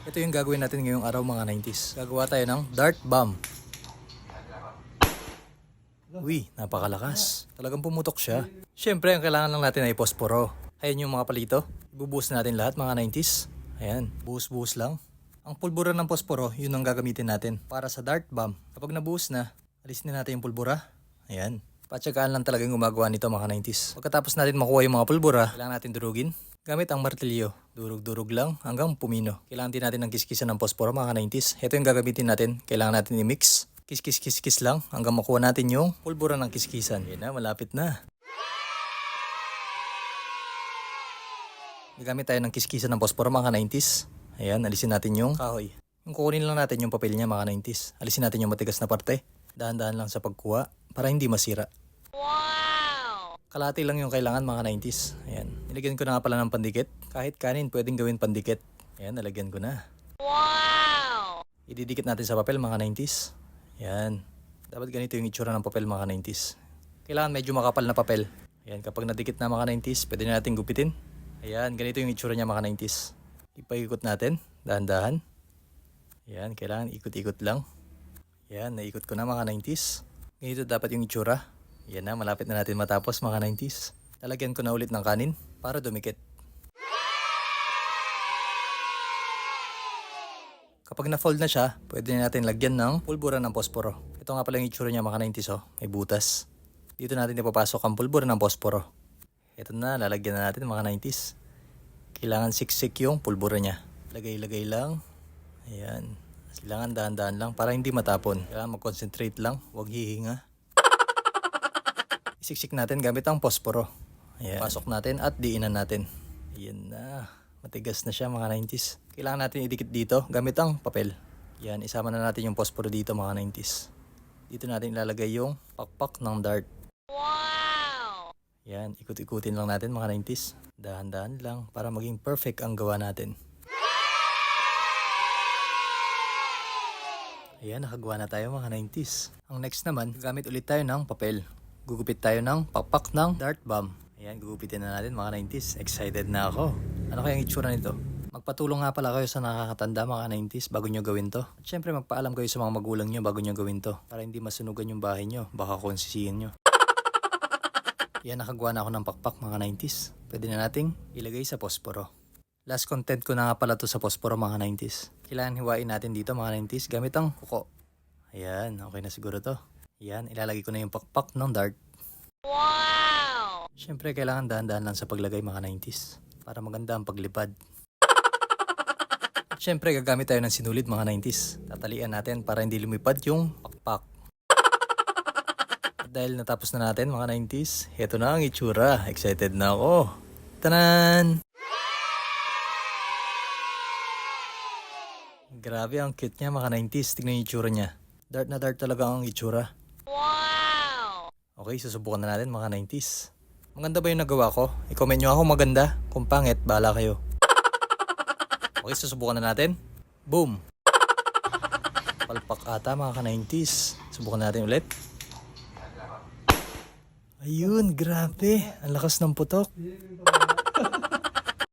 Ito yung gagawin natin ngayong araw mga 90s. Gagawa tayo ng dart bomb. Uy, napakalakas. Talagang pumutok siya. Siyempre, ang kailangan lang natin ay posporo. Ayan yung mga palito. Ibubuhos natin lahat mga 90s. Ayan, buhos-buhos lang. Ang pulbura ng posporo, yun ang gagamitin natin para sa dart bomb. Kapag nabuhos na, alisin na natin yung pulbura. Ayan. Patsagaan lang talagang gumagawa nito mga 90s. Pagkatapos natin makuha yung mga pulbura, kailangan natin durugin. Gamit ang martilyo, durug-durug lang hanggang pumino. Kailangan din natin ng kiskisan ng posporo mga 90s. Ito yung gagamitin natin. Kailangan natin i-mix. Kiskis-kiskis lang hanggang makuha natin yung pulbura ng kiskisan. Yan na, malapit na. Gagamit tayo ng kiskisan ng posporo mga 90s. Ayan, alisin natin yung kahoy. Yung kukunin lang natin yung papel niya mga 90s. Alisin natin yung matigas na parte. Dahan-dahan lang sa pagkuha para hindi masira. Kalati lang yung kailangan mga 90s. Ayan. Nilagyan ko na nga pala ng pandikit. Kahit kanin, pwedeng gawin pandikit. Ayan, nalagyan ko na. Wow! Ididikit natin sa papel mga 90s. Ayan. Dapat ganito yung itsura ng papel mga 90s. Kailangan medyo makapal na papel. Ayan, kapag nadikit na mga 90s, pwede na natin gupitin. Ayan, ganito yung itsura niya mga 90s. Ipaikot natin, dahan-dahan. Ayan, kailangan ikot-ikot lang. Ayan, naikot ko na mga 90s. Ganito dapat yung itsura. Yan na, malapit na natin matapos mga 90s. Lalagyan ko na ulit ng kanin para dumikit. Kapag na-fold na siya, pwede na natin lagyan ng pulbura ng posporo. Ito nga pala yung itsura niya mga 90s oh, may butas. Dito natin ipapasok ang pulbura ng posporo. Ito na, lalagyan na natin mga 90s. Kailangan siksik yung pulbura niya. Lagay-lagay lang. Ayan. Kailangan dahan-dahan lang para hindi matapon. Kailangan mag-concentrate lang, huwag hihinga. Isiksik natin gamit ang posporo. Ayan. Pasok natin at diinan natin. Ayan na. Matigas na siya mga 90s. Kailangan natin idikit dito gamit ang papel. Yan, isama na natin yung posporo dito mga 90s. Dito natin ilalagay yung pakpak ng dart. Wow! Yan, ikut-ikutin lang natin mga 90s. Dahan-dahan lang para maging perfect ang gawa natin. Ayan, nakagawa na tayo mga 90s. Ang next naman, gamit ulit tayo ng papel. Gugupit tayo ng pakpak ng dart bomb. Ayan, gugupitin na natin mga 90s. Excited na ako. Ano kayang itsura nito? Magpatulong nga pala kayo sa nakakatanda mga 90s bago nyo gawin to. At syempre magpaalam kayo sa mga magulang nyo bago nyo gawin to. Para hindi masunugan yung bahay nyo. Baka konsisihin nyo. Yan, nakagawa na ako ng pakpak mga 90s. Pwede na nating ilagay sa posporo. Last content ko na nga pala to sa posporo mga 90s. Kailangan hiwain natin dito mga 90s gamit ang kuko. Ayan, okay na siguro to. Ayan, ilalagay ko na yung pakpak ng dart. Wow! Siyempre, kailangan dahan-dahan lang sa paglagay mga 90s para maganda ang paglipad. At syempre, gagamit tayo ng sinulid mga 90s. Tatalian natin para hindi lumipad yung pakpak. At dahil natapos na natin mga 90s, heto na ang itsura. Excited na ako. Tanan! Grabe, ang cute niya mga 90s. Tignan yung itsura niya. Dart na dart talaga ang itsura. Okay, susubukan na natin mga 90s. Maganda ba yung nagawa ko? I-comment nyo ako maganda. Kung pangit, bahala kayo. Okay, susubukan na natin. Boom! Palpak ata mga ka-90s. Subukan natin ulit. Ayun, grabe. Ang lakas ng putok.